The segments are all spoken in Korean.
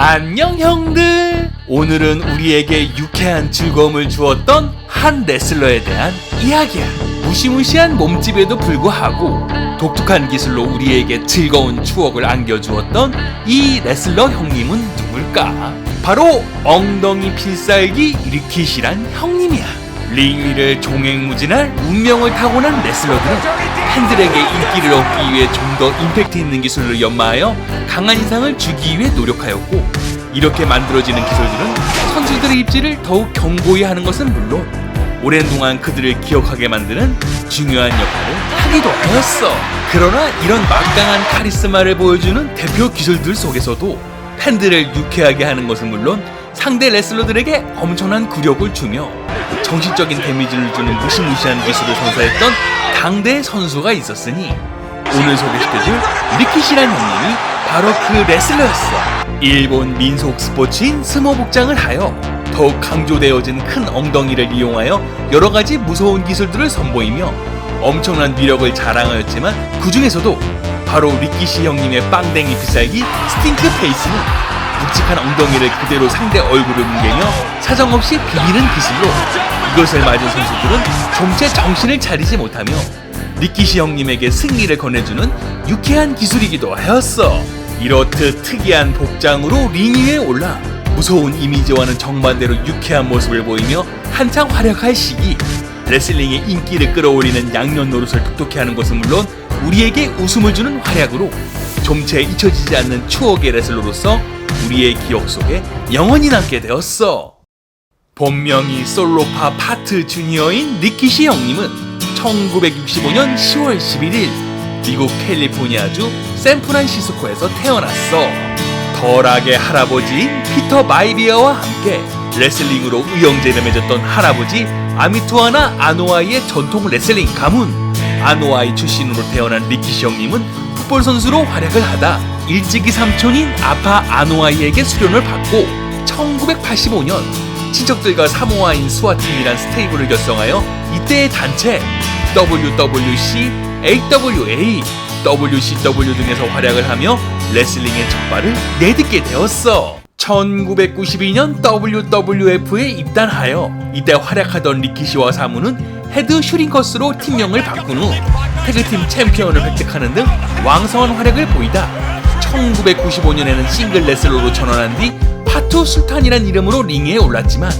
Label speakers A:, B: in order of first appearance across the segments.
A: 안녕 형들! 오늘은 우리에게 유쾌한 즐거움을 주었던 한 레슬러에 대한 이야기야. 무시무시한 몸집에도 불구하고 독특한 기술로 우리에게 즐거운 추억을 안겨주었던 이 레슬러 형님은 누굴까? 바로 엉덩이 필살기 리킷이란 형님이야. 링 위를 종횡무진할 운명을 타고난 레슬러들은 팬들에게 인기를 얻기 위해 좀 더 임팩트 있는 기술을 연마하여 강한 인상을 주기 위해 노력하였고 이렇게 만들어지는 기술들은 선수들의 입지를 더욱 견고히 하는 것은 물론 오랜 동안 그들을 기억하게 만드는 중요한 역할을 하기도 하였어. 그러나 이런 막강한 카리스마를 보여주는 대표 기술들 속에서도 팬들을 유쾌하게 하는 것은 물론 상대 레슬러들에게 엄청난 굴욕을 주며 정신적인 데미지를 주는 무시무시한 기술을 선사했던 당대 선수가 있었으니 오늘 소개시켜줄 리키시란 형님이 바로 그 레슬러였어. 일본 민속 스포츠인 스모 복장을 하여 더욱 강조되어진 큰 엉덩이를 이용하여 여러 가지 무서운 기술들을 선보이며 엄청난 위력을 자랑하였지만 그 중에서도 바로 리키시 형님의 빵댕이 비살기 스팅크 페이스는 묵직한 엉덩이를 그대로 상대 얼굴을 뭉개며 사정없이 비비는 기술로 이것을 맞은 선수들은 좀채 정신을 차리지 못하며 리키시 형님에게 승리를 거내주는 유쾌한 기술이기도 하였어. 이렇듯 특이한 복장으로 링 위에 올라 무서운 이미지와는 정반대로 유쾌한 모습을 보이며 한창 활약할 시기 레슬링의 인기를 끌어올리는 양면 노릇을 톡톡히 하는 것은 물론 우리에게 웃음을 주는 활약으로 좀채 잊혀지지 않는 추억의 레슬러로서 우리의 기억 속에 영원히 남게 되었어. 본명이 솔로파 파트 주니어인 니키시 형님은 1965년 10월 11일 미국 캘리포니아주 샌프란시스코에서 태어났어. 덜하게 할아버지인 피터 마이비어와 함께 레슬링으로 의형제를 맺었던 할아버지 아미투아나 아노아이의 전통 레슬링 가문 아노아이 출신으로 태어난 리키시 형님은 풋볼 선수로 활약을 하다 일찍이 삼촌인 아파 아노아이에게 수련을 받고 1985년 친척들과 사모아인 수아팀이란 스테이블을 결성하여 이때의 단체 WWC, AWA, WCW 등에서 활약을 하며 레슬링의 첫 발을 내딛게 되었어. 1992년 WWF에 입단하여 이때 활약하던 리키시와 사무는 헤드 슈링커스로 팀명을 바꾼 후 태그팀 챔피언을 획득하는 등 왕성한 활약을 보이다 1995년에는 싱글 레슬러로 전환한 뒤 파투 술탄이란 이름으로 링에 올랐지만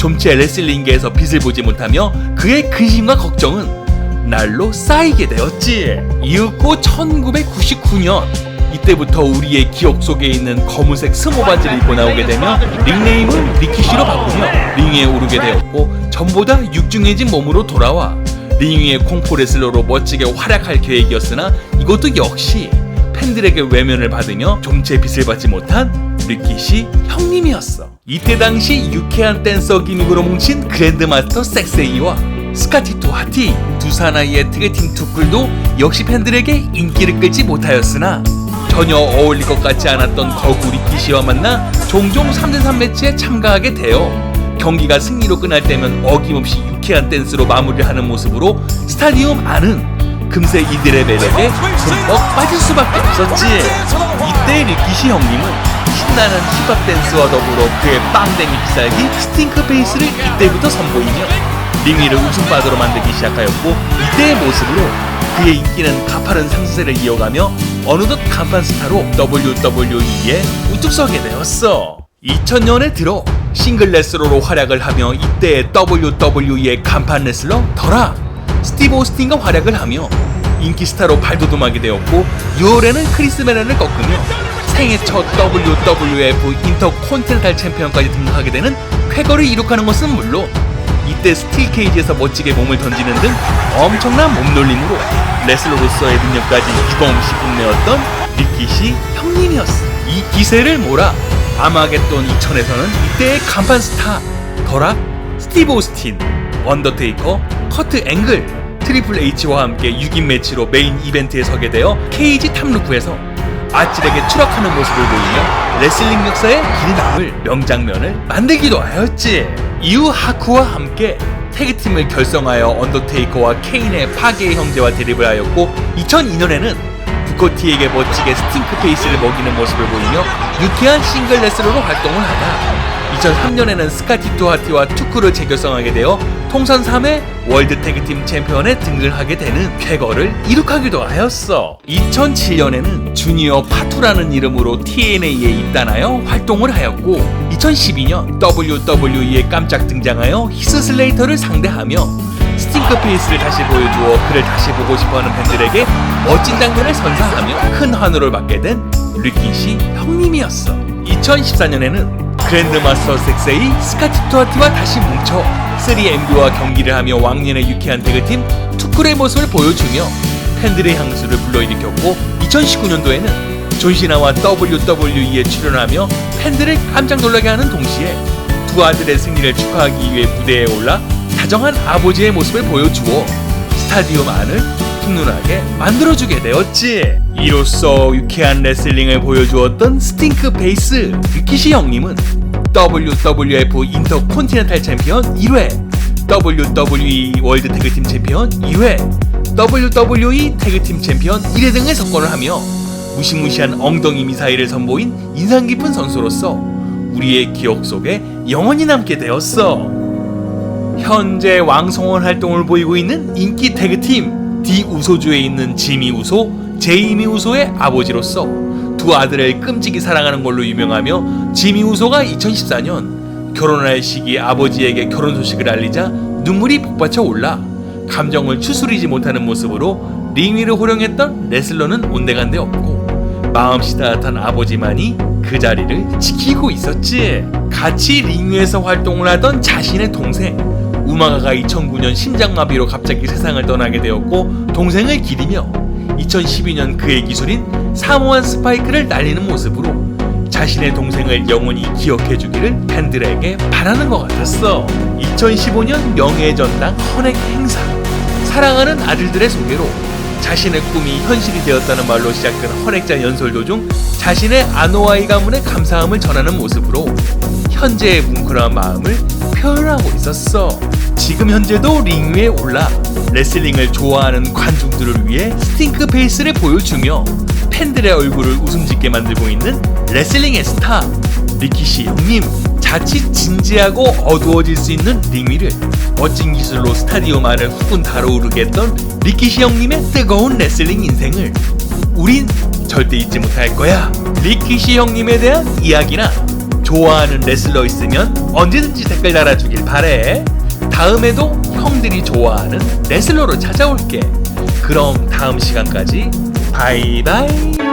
A: 좀채 레슬링계에서 빛을 보지 못하며 그의 근심과 걱정은 날로 쌓이게 되었지. 이윽고 1999년 이때부터 우리의 기억 속에 있는 검은색 스모 바지를 입고 나오게 되며 닉네임을 리키시로 바꾸며 링에 오르게 되었고 전보다 육중해진 몸으로 돌아와 링 위의 공포 레슬러로 멋지게 활약할 계획이었으나 이것도 역시 팬들에게 외면을 받으며 좀채 빛을 받지 못한 리키시 형님이었어. 이때 당시 유쾌한 댄서 기믹으로 뭉친 그랜드마스터 섹세이와 스카티 토 하티 두 사나이의 특유팀 투쿨도 역시 팬들에게 인기를 끌지 못하였으나 전혀 어울릴 것 같지 않았던 거구 리 키시와 만나 종종 3대3 매치에 참가하게 되어 경기가 승리로 끝날 때면 어김없이 유쾌한 댄스로 마무리를 하는 모습으로 스타디움 안은 금세 이들의 매력에 흠뻑 빠질 수밖에 없었지 이때 리키시 형님은 신나는 힙합 댄스와 더불어 그의 빵댕이 비살기 스팅크 페이스를 이때부터 선보이며 링위를 웃음바다로 만들기 시작하였고 이때의 모습으로 그의 인기는 가파른 상승세를 이어가며 어느덧 간판 스타로 WWE에 우뚝 서게 되었어. 2000년에 들어 싱글 레슬러로 활약을 하며 이때의 WWE의 간판 레슬러 더라 스티브 오스틴과 활약을 하며 인기 스타로 발돋움하게 되었고 6월에는 크리스 메란을 꺾으며 생애 첫 WWF 인터콘티넨탈 챔피언까지 등극하게 되는 쾌거를 이룩하는 것은 물론 이때 스틸 케이지에서 멋지게 몸을 던지는 등 엄청난 몸놀림으로 레슬러로서의 능력까지 유범없이 뽐내었던 리키시 형님이었어. 이 기세를 몰아 아마겟돈 2000에서는 이때의 간판 스타 더락, 스티브 오스틴, 언더테이커, 커트 앵글, 트리플 H와 함께 6인 매치로 메인 이벤트에 서게 되어 케이지 탐루프에서 아찔하게 추락하는 모습을 보이며 레슬링 역사의 길이 남을 명장면을 만들기도 하였지. 이후 하쿠와 함께 태그팀을 결성하여 언더테이커와 케인의 파괴의 형제와 대립을 하였고 2002년에는 부코티에게 멋지게 스팅크 페이스를 먹이는 모습을 보이며 유쾌한 싱글 레슬러로 활동을 하다 2003년에는 스카티 투하티와 투크를 재결성하게 되어 통산 3회 월드 태그팀 챔피언에 등극하게 되는 쾌거를 이룩하기도 하였어 2007년에는 주니어 파투라는 이름으로 TNA에 입단하여 활동을 하였고 2012년 WWE에 깜짝 등장하여 히스 슬레이터를 상대하며 스팅크 페이스를 다시 보여주어 그를 다시 보고 싶어하는 팬들에게 멋진 장면을 선사하며 큰 환호를 받게 된 리키 씨 형님이었어. 2014년에는 그랜드마스터 섹세이 스카티 투아티와 다시 뭉쳐 3MB와 경기를 하며 왕년의 유쾌한 태그팀 투쿨의 모습을 보여주며 팬들의 향수를 불러일으켰고 2019년도에는 존시나와 WWE에 출연하며 팬들을 깜짝 놀라게 하는 동시에 두 아들의 승리를 축하하기 위해 무대에 올라 다정한 아버지의 모습을 보여주어 스타디움 안을 훈훈하게 만들어주게 되었지. 이로써 유쾌한 레슬링을 보여주었던 스팅크 베이스 유키시 형님은 WWF 인터콘티넨탈 챔피언 1회, WWE 월드 태그팀 챔피언 2회, WWE 태그팀 챔피언 1회 등을 석권을 하며 무시무시한 엉덩이 미사일을 선보인 인상 깊은 선수로서 우리의 기억 속에 영원히 남게 되었어. 현재 왕성한 활동을 보이고 있는 인기 태그팀 디 우소주에 있는 지미 우소, 제이미 우소의 아버지로서 두 아들을 끔찍이 사랑하는 걸로 유명하며 지미 우소가 2014년 결혼할 시기에 아버지에게 결혼 소식을 알리자 눈물이 복받쳐 올라 감정을 추스리지 못하는 모습으로 링 위를 호령했던 레슬러는 온데간데 없고 마음씨 따뜻한 아버지만이 그 자리를 지키고 있었지. 같이 링 위에서 활동을 하던 자신의 동생 우마가가 2009년 심장마비로 갑자기 세상을 떠나게 되었고 동생을 기리며 2012년 그의 기술인 사모한 스파이크를 날리는 모습으로 자신의 동생을 영원히 기억해주기를 팬들에게 바라는 것 같았어. 2015년 명예의 전당 헌액 행사 사랑하는 아들들의 소개로 자신의 꿈이 현실이 되었다는 말로 시작된 헌액자 연설 도중 자신의 아노아이 가문의 감사함을 전하는 모습으로 현재의 뭉클한 마음을 표현하고 있었어. 지금 현재도 링 위에 올라 레슬링을 좋아하는 관중들을 위해 스팅크 페이스를 보여주며 팬들의 얼굴을 웃음 짓게 만들고 있는 레슬링의 스타 리키시 형님 자칫 진지하고 어두워질 수 있는 링 위를 멋진 기술로 스타디움 안을 후끈 달아오르게 했던 리키시 형님의 뜨거운 레슬링 인생을 우린 절대 잊지 못할 거야. 리키시 형님에 대한 이야기나 좋아하는 레슬러 있으면 언제든지 댓글 달아주길 바래 다음에도 형들이 좋아하는 레슬러로 찾아올게. 그럼 다음 시간까지 바이바이